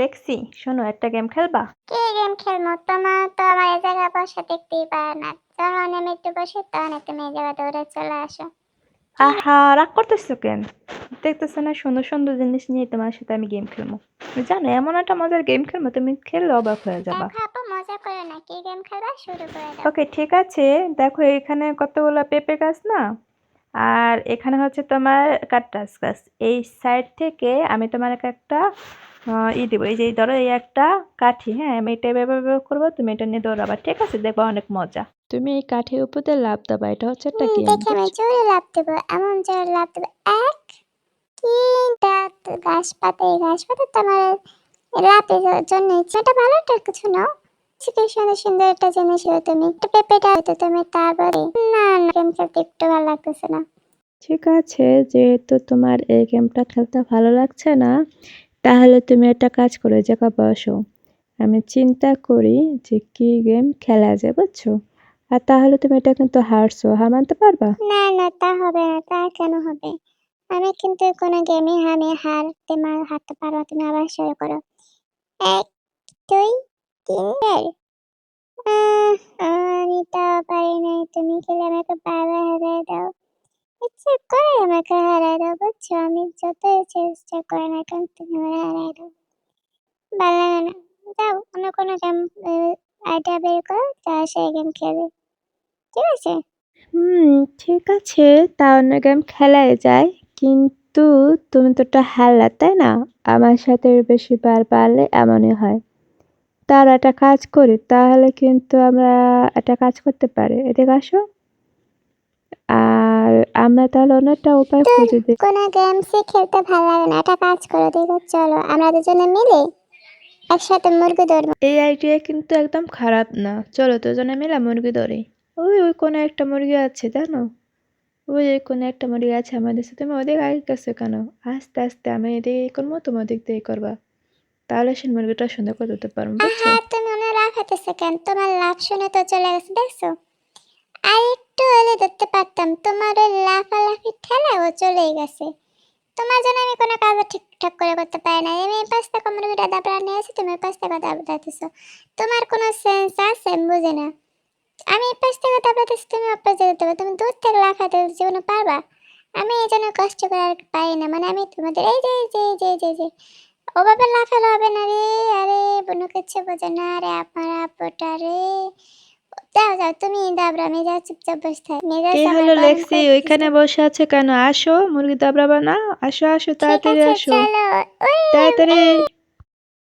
লেক্সি শোনো একটা গেম খেলবা? কি গেম খেলব তোমার তো আমার এই জায়গায় বসে দেখতেই পারে না। যখন আমি একটু বসে তখন তুমি এই জায়গায় দৌড়ে চলে আসো। আহা রাগ করতেছো কেন? দেখতেছো না সুন্দর সুন্দর জিনিস নিয়ে তোমার সাথে আমি গেম খেলব জানো এমন একটা মজার গেম খেলব তুমি খেললে অবাক হয়ে যাবা। মজা করে না কি গেম খেলবা? শুরু করে দাও। ওকে ঠিক আছে। দেখো এখানে কতগুলো পেঁপে গাছ না? আর এখানে হচ্ছে তোমার কাটটাস গাছ। এই সাইড থেকে আমি তোমার একটা ই দেবো। এই যে ধরো এই একটা কাঠি হ্যাঁ আমি এটা এভাবে করব তুমি এটা নিয়ে দৌড়াবা ঠিক আছে? দেখব অনেক মজা। তুমি এই কাঠির উপরে লাভ দেবা এটা হচ্ছে একটা গেম দেখে আমি জোরে লাভ দেবো এমন জোরে লাভ দেবো। এক তিনটা ঘাস পাতা এই ঘাস পাতা তো আমার লাভের জন্য এটা ভালো একটা কিছু নাও। আজকে সুন্দর সুন্দর একটা জিনিস হলো তুমি। একটা পেঁপেটা হয়তো তুমি তারপরে না না গেম খেলতে একটু ভালো লাগতেছে না। ঠিক আছে যেহেতু তোমার এই গেমটা খেলতে ভালো লাগছে না তাহলে তুমি একটা কাজ করো জায়গা বসো। আমি চিন্তা করি যে কি গেম খেলা যায়, বুঝছ? আর তাহলে তুমি এটা কিন্তু হারছো, হার মানতে পারবা? না না, তা হবে না, তা কেন হবে? আমি কিন্তু কোনো গেমে আমি হারতে মার হারতে পারব, তুমি আবার শুরু করো। এক, দুই, তিন আমি তো পারি নাই, তুমি খেলে আমাকে বারবার হারাই দাও। ইচ্ছে করে আমাকে হারাই দাও বুঝছ আমি যতই চেষ্টা করি না কেন তুমি আমাকে হারাই দাও ভালো লাগে না, যাও, অন্য কোনো গেম আইডিয়া বের করো, তা সেই গেম খেলে ঠিক আছে? হুম, ঠিক আছে, তা অন্য গেম খেলাই যায়, কিন্তু তুমি তো একটা হারলা তাই না? আমার সাথে বেশি বার পারলে এমনই হয়। তার একটা কাজ করি, তাহলে কিন্তু আমরা একটা কাজ করতে পারি। এদিকে আসো। আমরা তাহলে অন্য একটা উপায় খুঁজে দিই কোনো গেমসই খেলতে ভালো লাগে না একটা কাজ করো দেখো চলো আমরা দুজনে মিলে একসাথে মুরগি ধরবো। এই আইডিয়া কিন্তু একদম খারাপ না। চলো দুজনে মিলে মুরগি ধরি। ওই ওই কোনো একটা মুরগি আছে জানো? ওই ওই কোনো একটা মুরগি আছে আমাদের সাথে। তুমি ওদিকে আগে গেছো কেন? আস্তে আস্তে আমি এদিকে করব তুমি ওদিক দিয়ে করবা। তাহলে সেই মুরগিটা সুন্দর করে দিতে পারব আহা তুমি মনে লাভ কেন? তোমার লাভ শুনে তো চলে গেছে দেখছ? আর একটু হলে ধরতে পারতাম। তোমার ওই লাফালাফি ঠেলা ও চলেই গেছে। তোমার জন্য আমি কোনো কাজ ঠিকঠাক করে করতে পারি না আমি এই পাঁচ টাকা মুরগিটা দাবড়া নিয়ে আসি তুমি ওই পাঁচ টাকা দাবড়াতেছো তোমার কোনো সেন্স আছে? বুঝি না। আমি এই পাঁচ টাকা দাবড়াতেছি তুমি অপাস যেতে হবে তুমি দূর থেকে লাফাতে জীবনে পারবা। আমি এই জন্য কষ্ট করে আর পাই না। মানে আমি তোমাদের এই যে যে যে যে যে, ওভাবে লাফানো হবে না রে। আরে, কোনো কিছু বোঝে না রে আমার আপুটা রে। যাও যাও তুমি দাবরা মেজা চুপচাপ বসে থাকি মেজা কে হলো লেক্সি? ওইখানে বসে আছে কেন? আসো মুরগি দাবরা না? আসো আসো তাড়াতাড়ি আসো। তাড়াতাড়ি।